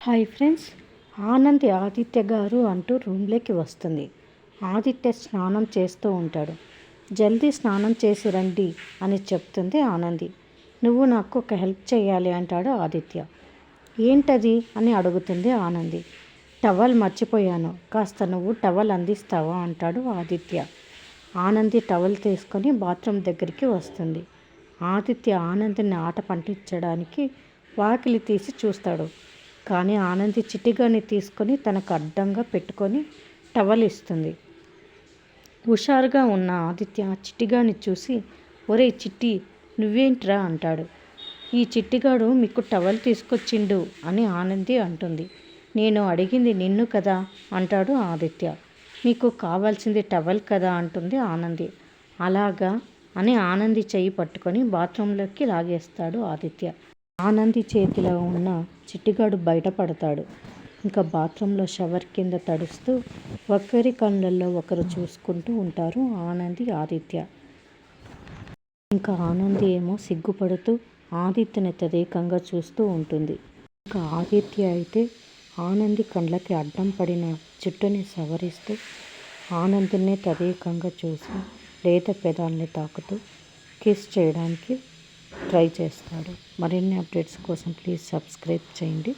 Hi friends Anandi Aditya గారు అంటూ రూమ్లోకి వస్తుంది. ఆదిత్య స్నానం చేస్తూ ఉంటాడు. జల్దీ స్నానం చేసి రండి అని చెప్తుంది ఆనంది. నువ్వు నాకు ఒక హెల్ప్ చేయాలి అంటాడు ఆదిత్య. ఏంటది అని అడుగుతుంది ఆనంది. టవల్ మర్చిపోయాను కాస్త నువ్వు టవల్ అందిస్తావా అంటాడు ఆదిత్య. ఆనంది టవల్ తీసుకొని బాత్రూమ్ దగ్గరికి వస్తుంది. ఆదిత్య ఆనందిని ఆట పంటించడానికి వాకిలి తీసి చూస్తాడు. కానీ ఆనంది చిట్టిగాని తీసుకొని తనకు అడ్డంగా పెట్టుకొని టవల్ ఇస్తుంది హుషారుగా ఉన్న ఆదిత్య చిట్టిగాని చూసి ఒరే చిట్టి నువ్వేంట్రా? అంటాడు. ఈ చిట్టిగాడు మీకు టవల్ తీసుకొచ్చిండు అని ఆనంది అంటుంది. నేను అడిగింది నిన్ను కదా అంటాడు ఆదిత్య. మీకు కావాల్సింది టవల్ కదా అంటుంది ఆనంది. అలాగా అని ఆనంది చెయ్యి పట్టుకొని బాత్రూంలోకి లాగేస్తాడు ఆదిత్య. ఆనంది చేతిలో ఉన్న చిట్టిగాడు బయటపడతాడు. ఇంకా బాత్రూంలో షవర్ కింద తడుస్తూ ఒకరి కళ్ళల్లో ఒకరు చూసుకుంటూ ఉంటారు ఆనంది ఆదిత్య. ఇంకా ఆనంది ఏమో సిగ్గుపడుతూ ఆదిత్యని తదేకంగా చూస్తూ ఉంటుంది. ఇంకా ఆదిత్య అయితే ఆనంది కళ్ళకి అడ్డం పడిన జుట్టుని సవరిస్తూ ఆనందిని తదేకంగా చూసి లేత పెదాల్ని తాకుతూ కిస్ చేయడానికి ట్రై చేస్తాడు. మరిన్ని అప్డేట్స్ కోసం ప్లీజ్ సబ్స్క్రైబ్ చేయండి.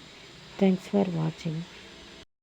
Thanks for watching.